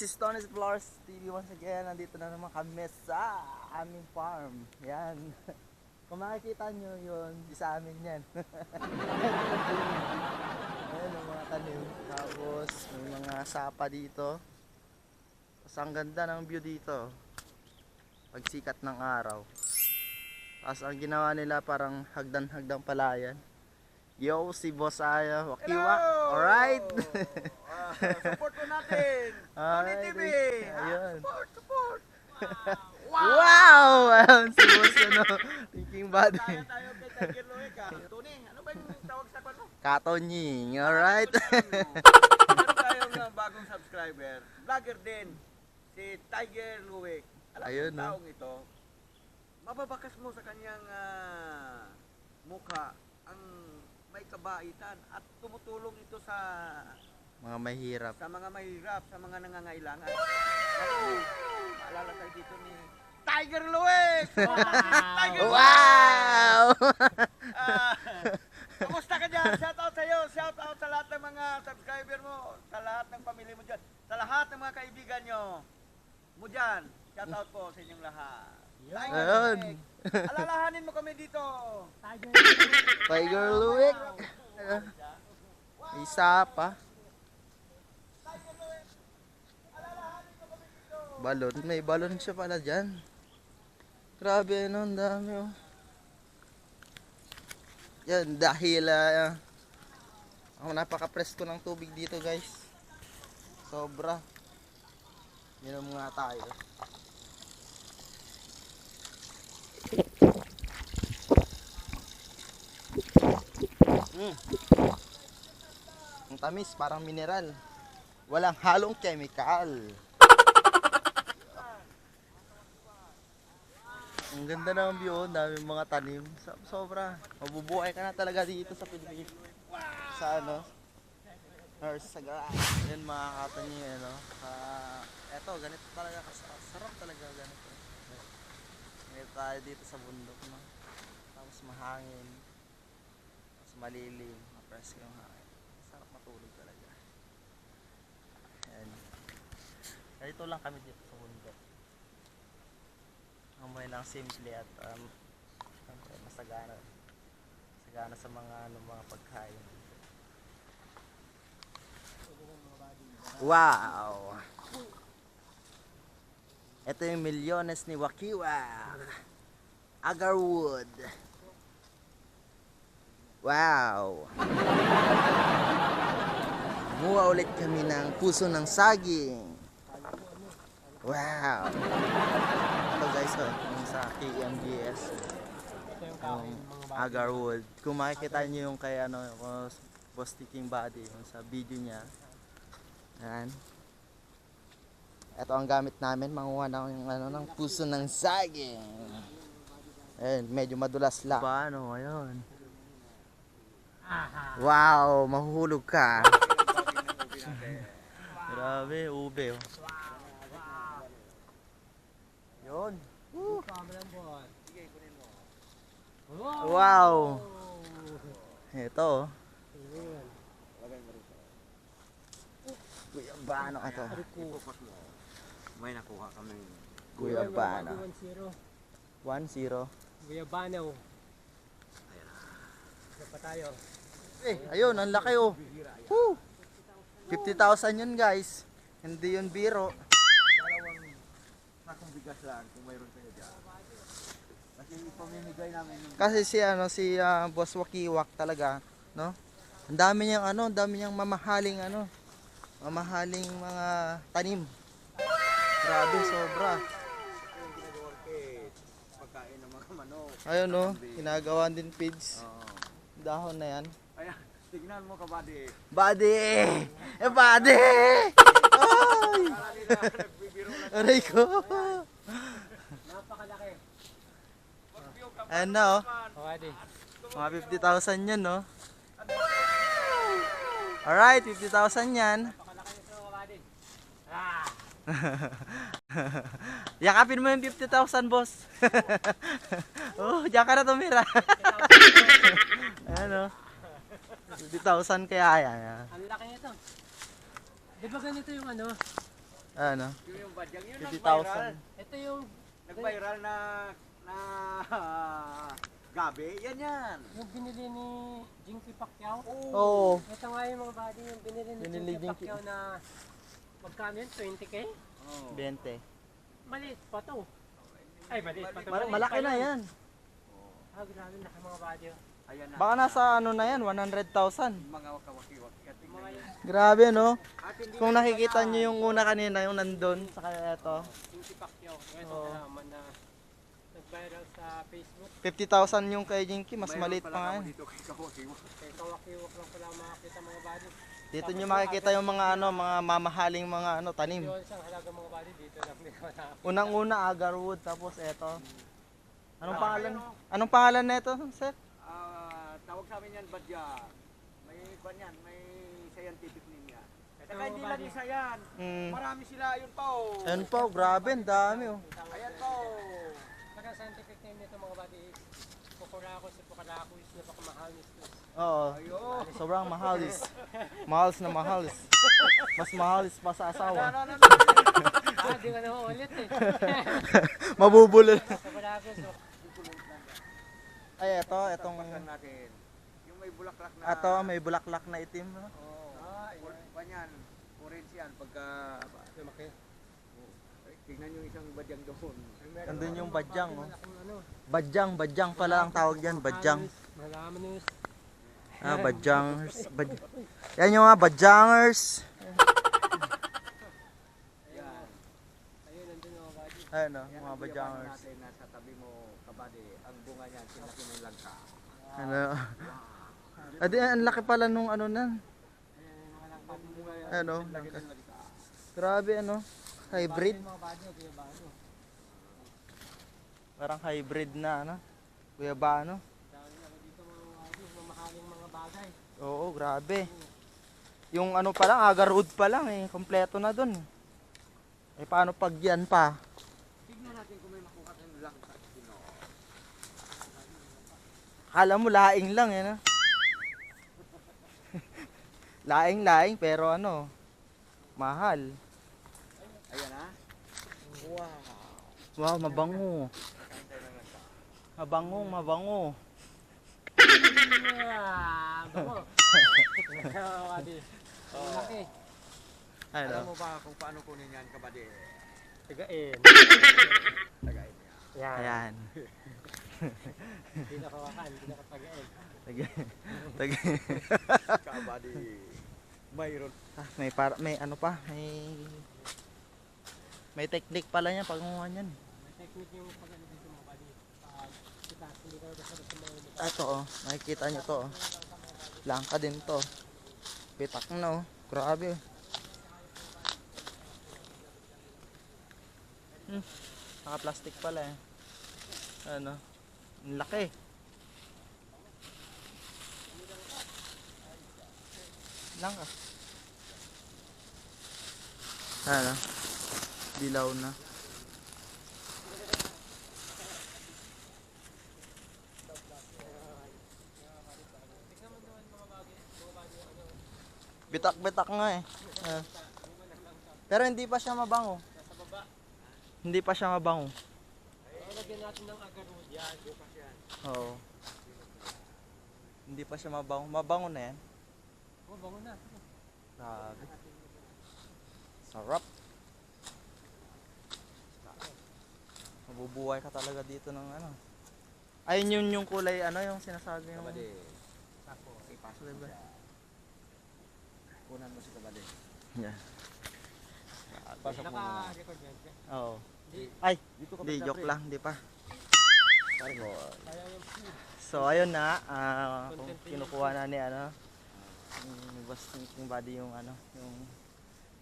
This is Tony's Flowers TV once again. Nandito na naman kami sa aming farm. Yan. Kung makikita nyo yun, sa amin yan. Ayan ang mga tanim. Tapos may mga sapa dito. Tapos ang ganda ng view dito. Pagsikat ng araw. Tapos ang ginawa nila parang hagdan-hagdan palayan. Yo, si Boss Aya. Wakiwa. Alright. Support po natin. Tony. TV. Ayun. Support, support. Wow! Ayun, si Boss ano, thinking body. Tayo tayo kay Tiger Loic. ah. Tony, ano ba yung tawag sa kwan mo? Katonying, alright? Meron tayong uh, bagong subscriber. Vlogger din. Si Tiger Loic. Alam mo Ayun, no? taong ito, mababakas mo sa kanyang ah, mukha ang may kabaitan at tumutulong ito sa Mga mahirap. sa mga mahirap, sa mga nangangailangan. Maalala tayo dito ni Tiger Luwek! Tiger Wow! Kamusta ka dyan? Shout out sa'yo. Shout out sa lahat ng mga subscriber mo. Sa lahat ng pamilya mo dyan. Sa lahat ng mga kaibigan nyo. Mo dyan. Shout out po sa inyong lahat. Tiger. Alalahanin mo kami dito. Tiger Luwik. Isa pa. Balon. May balon siya pala dyan. Grabe, ano, ang dami, oh. Yan, dahil, ah, ako napaka-presko ng tubig dito, guys. Sobra. Minom nga tayo. Mm. Ang tamis, parang mineral. Walang halong chemical. Ang ganda ng view, ang daming mga tanim. So- Sobra. Mabubuhay ka na talaga dito sa Pilipinas. Sa ano? Or sa garage. Yan mga katanim, ano. Uh, eto, ganito talaga. Sarap talaga ganito. Ngayon tayo dito sa bundok, no? Tapos mahangin. Tapos malilim. Mapresko yung hangin. Sarap matulog talaga. Ayan. Ganito lang kami dito sa bundok. Amoy lang simple at um, syempre, masagana. Masagana sa mga ano, mga pagkain. Wow! Ito yung milyones ni Wakiwa. Agarwood. Wow! Kumuha ulit kami ng puso ng saging. Wow! Guys, oh, yung sa KMGS. Yung Agarwood. Kung makikita nyo yung kay ano, yung Boss Ticking Body, yung sa video niya. Yan. Ito ang gamit namin, manguha ng, ano, ng puso ng saging. Ayun, medyo madulas lang. Paano, ayun. Wow, mahuhulog ka. Grabe, ube oh. Yun. Wow. Ito oh. Kuya Bano ka to. May nakuha kami. Kuya Bano. 1-0. 1-0. Kuya. Isa pa tayo. Eh, ayun, ang laki oh. Woo! 50,000 yun guys. Hindi yun biro. Bigas lang kung mayroon kayo dyan. Kasi ipamimigay namin yung Kasi si ano si ah, Boss Wakiwak talaga, no? Ang dami niyang ano, ang dami niyang mamahaling ano, mamahaling mga tanim. Grabe, sobra. kay pagkain ng mga manok. Ayun no, ginagawa din feeds. Oo. Dahon na yan. Ayan, tignan mo kabady. Body! Eh, body! Ay! Aray ko! Ayan na oh. Okay. Mga 50,000 yan no. Alright, 50,000 yan. Ah! Yakapin mo yung 50,000 boss. oh, diyan ka na tumira. ano? 50,000 kaya yan. Ang laki nito. Di ba ganito yung ano? Ano? Yung yung badyang, yun 50,000. nag-viral. Ito yung, Nag-viral na, na gabi. Yan yan. yung binili ni Jinky Pacquiao. Oo. Ito nga yung mga body yung binili ni Binili Jinky Jinky. Pacquiao na magkano yun? 20k? Oh. 20. Maliit pa to. Ay, maliit pa to. Maliit malaki pa na yan. Ah, grabe na mga body. oh. Ayan na. Baka nasa ano na yan, 100,000. mga wakawaki-waki. Grabe no? At hindi Kung na nakikita nyo yung una kanina, yung nandun, sa kaya ito, Jinky Pacquiao. Ngayon Oo. nalaman na nag-viral sa Facebook. 50,000 yung kay Jinky, mas Mayroon maliit pa nga yan. dito kay Kawaki-waki. Kaya kawakiwak lang pala makakita mga body. Dito nyo makikita yung mga ano, mga mamahaling mga ano, tanim. Yun isang halaga mga body dito lang nila na. Unang-una, agarwood, tapos eto. Anong Ah, pangalan? Anong pangalan nito, sir? Ah, tawag sa amin yan badya. May kwan yan, may scientific name yan. Ito Saka mga hindi lang body. isa yan. Mm. Marami sila, yun pa oh. Ayun po, grabe, ang dami oh. Ayan pa oh. Saka scientific name nito mga body is Pukuracos at Pukuracos na pakamahal nito. Oo. Sobrang mahalis. Mahalis na mahalis. Mas mahalis pa sa asawa. ano, ano, ano. Ah, di ka naman ulit eh. Mabubulol. Oh. Ay, etong... Tapakan natin. Yung may bulaklak na. Eto, may bulaklak na itim. no? Oh. Ah, panyan. Orange yan. Pagka... Lumaki. Tingnan yung isang badyang doon. Nandun yung badyang, oh. Ano. Badyang, badyang pala ang tawag dyan, badyang. Malaman news. Ah, badyangers. Bad... Yan yung mga badyangers. Yan. Ayun, mga. Ayun oh, Yan mga badyangers. nasa tabi mo, kabady. Ang bunga niyan, sinaki ng langka. Ano? Adi, ang laki pala nung ano nan. Yan, Ano? Grabe ano. Hybrid. Parang hybrid na ano. Kuya ba ano? Dahil ako dito mga body, mamahaling mga bagay. Oo, grabe. Yung ano pa lang, agar wood pa lang eh. Kompleto na dun. Eh paano pag yan pa? Tignan natin kung may makuha tayong langka. Sino? Kala mo laing lang eh no? laing laing pero ano, mahal. Ayan ha. Wow. Wow, mabango. Mabango, mabango. Bango. Mga body. Ang laki. Alam mo ba kung paano kunin yan, kabady? Tagain. Tagayin niya. Yan. Ayan. Hindi na kawakan, hindi na katagain. Tagi. Tagi. Kabady. Mayroon. Ah, may para may ano pa, may may technique pala niya pag gumawa niyan. May technique yung pag ano dito mga body. Pag kita, hindi ka basta basta may Ah, ito oh, makikita niyo to. Oh. Langka din to. Pitak na oh. Grabe. Hmm. Naka-plastic pala eh. Ano? Ang laki. Langka. Ano? Dilaw na. Bitak-bitak nga eh. Pero hindi pa siya mabango. Hindi pa siya mabango. Lalagyan natin ng agarwood yan. Bukas yan. Oo. Hindi pa siya mabango. Mabango na yan. Oh, bango na. Grabe. Sarap. Mabubuhay ka talaga dito ng ano. Ayun yun yung kulay ano yung sinasabi yung Kabady. Sako. Ipasok Diba? mo siya. Kunan mo si kabady. Yeah. Pasok mo muna. Naka-record yan. Oo. Ay, Dito ka di joke lang, di pa. So ayun na, ah, kung kinukuha na ni ano, yung boss thinking body yung ano, yung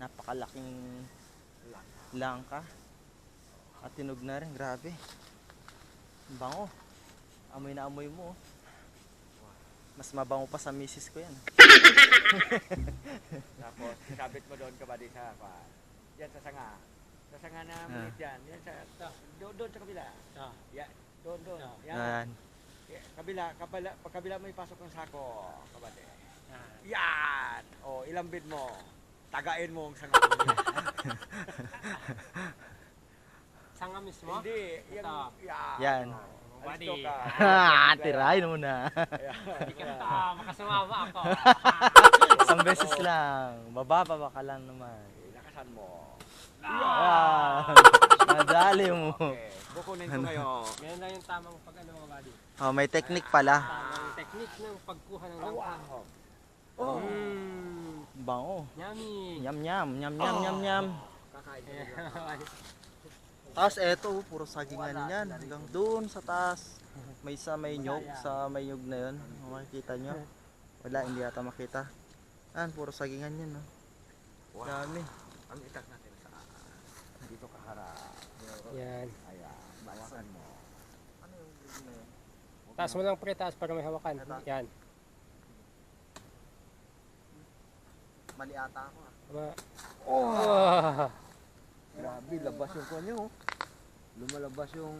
napakalaking langka. At tinog na rin, grabe. Ang Bango. Amoy na amoy mo. oh. Mas mabango pa sa misis ko yan. Tapos, sabit mo doon kabady sa pa. Yan sa sanga. Sa sanga na Ah. minit yan. Yan sa, doon, doon sa kabila. Ah. Yan, doon, doon. Yan. Yeah, Kabila, kabila, pag kabila mo ipasok ng sako, kabady. Ah. Yan! O, ilang bid mo? tagain mo ang sangapuli. Sanga mismo? Hindi, yan. Ito. Yan. Yan. Buddy. Ka. Ah, tirahin mo na. Hindi ka na makasumama ako. Isang beses lang. Bababa ka lang naman. Lakasan mo. Ah, nadali mo. Okay, kukunin ko ngayon. Ganyan lang yung tamang pag ano mga buddy. Oh, may technique pala. Tamang technique ng pagkuha ng langka. Oh. Mmm. Bango. Yummy. Nyam nyam, nyam nyam nyam nyam. Kakain. Tapos eto, oh, puro sagingan yan. Hanggang doon sa taas. May sa may nyog, sa may nyog na yun. Makikita nyo. Wala, hindi yata makita. Yan, puro sagingan yan. No? Wow. Dami. Ang itak natin sa dito ka harap. Yan. Ayan, bawasan mo. Taas mo lang pre, taas para may hawakan. Yan. Mali ata ako. ah. Tama. Oh. Grabe, labas yung kanya oh. Lumalabas yung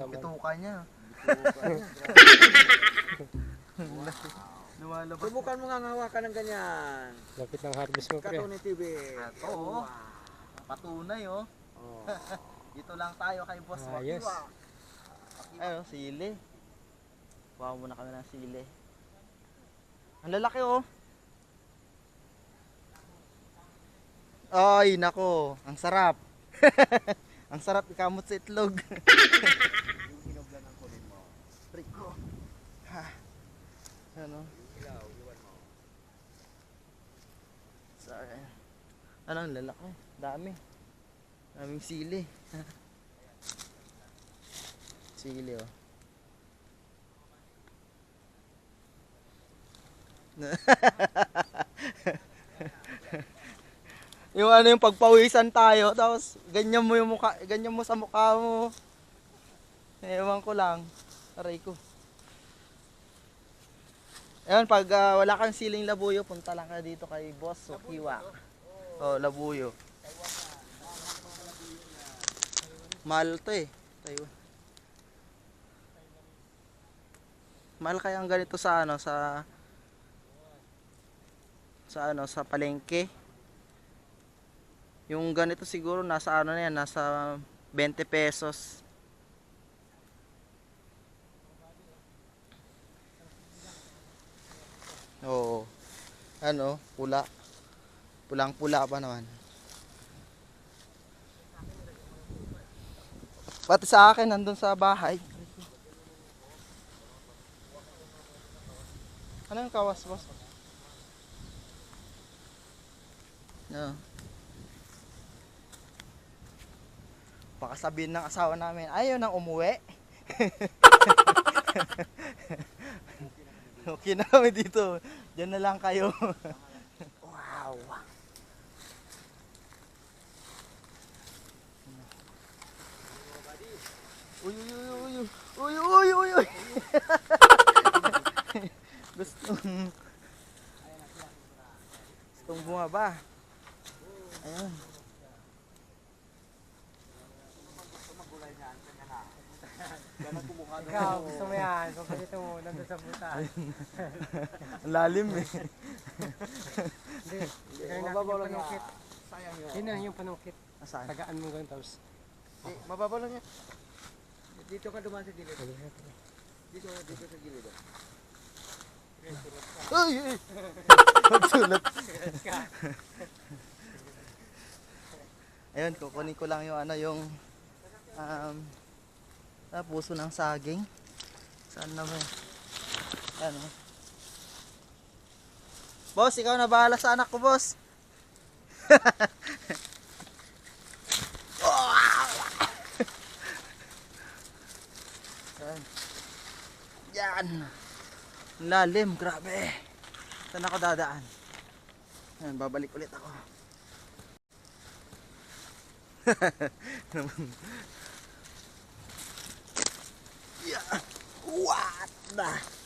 Laman. Ituka niya. Lumalabas. Subukan mo nga hawakan ng ganyan. Lapit ng harvest mo pre. Katuni TV. Ito, oh. Patunay oh. Oh. Dito lang tayo kay Boss Ayos. Wakiwa. Ayun, sili. Kuha muna kami ng sili. Ang lalaki oh. Ay, nako. Ang sarap. ang sarap ikamot sa itlog. Yung hinublan ang kunin mo. Rico. Ha. Ano? Ilaw, iwan mo. Sorry. Ano, ang lalaki. Dami. Daming sili. sili oh. yung ano yung pagpawisan tayo tapos ganyan mo yung mukha ganyan mo sa mukha mo ewan ko lang aray ko Ayun, pag ah, wala kang siling labuyo, punta lang ka dito kay Boss Sukiwa. Oh, labuyo. Mahal to eh. Taiwan. Mahal kaya ang ganito sa ano, sa sa ano, sa palengke. Yung ganito siguro nasa ano na yan, nasa 20 pesos. Oo. Ano, pula. Pulang-pula pa naman. Pati sa akin, nandun sa bahay. Ano yung kawas, boss? No. Baka sabihin ng asawa namin, ayaw nang umuwi. okay na kami dito. Diyan na lang kayo. wow. Uy, uy, uy, uy, uy, uy, uy, uy. Gusto. Gustong bumaba. Ang lalim eh. Hindi. Natin yung panungkit. Sayang yun. Yun na yung panungkit. Nasaan? Tagaan mo ganun tapos. Eh, mababaw lang yan. Dito ka dumaan sa gilid. Dito, dito sa gilid. oh. Ay, ay. Magsulat. Ayun, kukunin ko lang yung ano, yung um, ah, puso ng saging. Saan na ba? yun? Ano? Boss, ikaw na bahala sa anak ko, boss. Yan. Lalim, grabe. Saan ako dadaan? Ayan, babalik ulit ako. yeah. What the?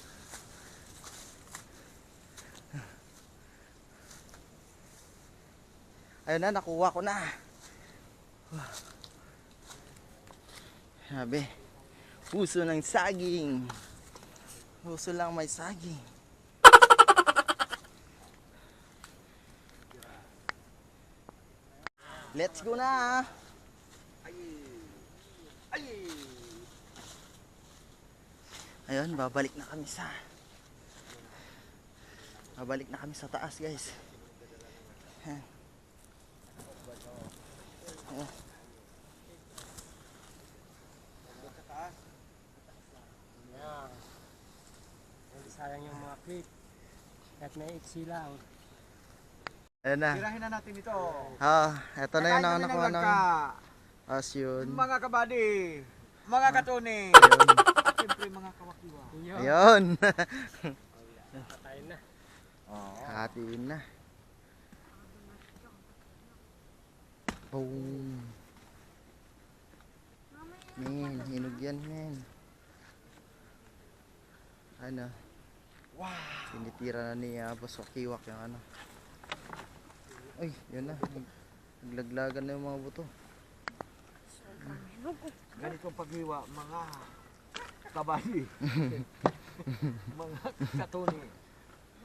Ayun na, nakuha ko na. Sabi, puso ng saging. Puso lang may saging. Let's go na! Ay. Ay. Ayun, babalik na kami sa Babalik na kami sa taas, guys. Ayan. Yan. Hindi sayang yung mga clip. At may iksi lang. Ayan na. Tirahin na natin ito. Ah, eto na yung ng nakuha namin. As yun. Mga kabady, mga katuni, siyempre mga kawakiwa. Yun. Ayun. Patayin na. Oo. Hatiin na. Boom. Men, hinog yan, men. Ano? Wow. Tinitira na ni uh, Boss Wakiwak yung ano. Ay, yun na. Nag- Naglaglagan na yung mga buto. Ganitong paghiwa, mga kabady, mga katuni,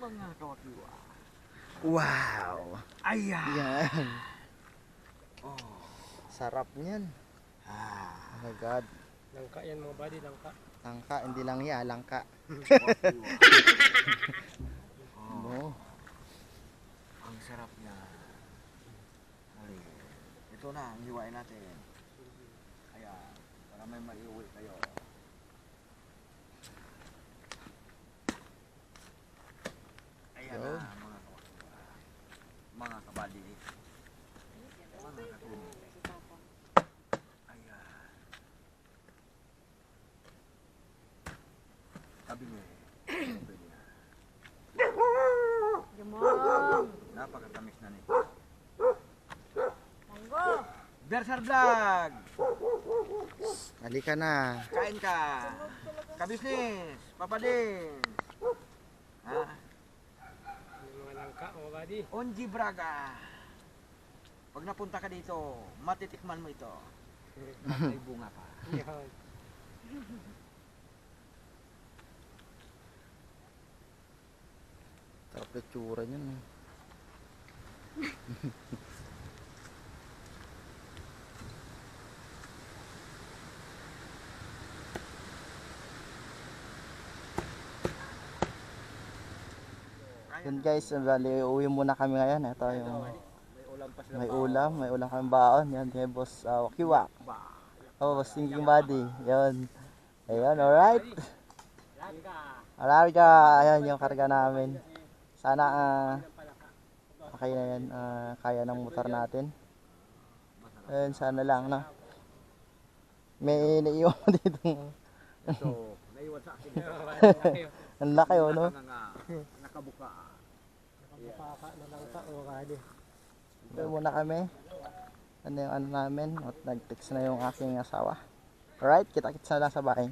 mga kawakiwa. Wow! Aya! Yan. Oh. Sarap niyan. Ah. Oh my God. Langka yan mga buddy, langka. Langka, hindi lang yan, langka. Oh. Ang sarap niya. Hali. Ito na, ang hiwain natin. Kaya, para may maiuwi kayo. Ayan Yo. na, mga kawakiwa. Mga kabali. Mga katuni. Ayan. Sabi niya, eh, pwede na. Jumong. Napakatamis na nito. Tanggo. Bersar Vlog! Halika na. Kain ka! Kabisnes! Papadin! Ha? Mga langka mga buddy. Onji Braga! Pag napunta ka dito, matitikman mo ito. May bunga pa. Sarap na tsura niyan. Yun guys, bali uwi muna kami ngayon. Ito yung May ulam may ulam, kami baon. Yan kay boss uh, Wakiwak. Oh, boss thinking body. Yan. Ayun, alright. Alarga, ayan yung karga namin. Sana ah okay na yan, ah, kaya ng motor natin. Ayun, sana lang, no? May naiwan dito. Ito, naiwan sa akin. Ang laki, oh, no? Nakabuka. Nakapaka na langka mga buddy. Uwi muna kami. Ano yung ano namin? At nag-text na yung aking asawa. Alright, kita-kits na lang sa bahay.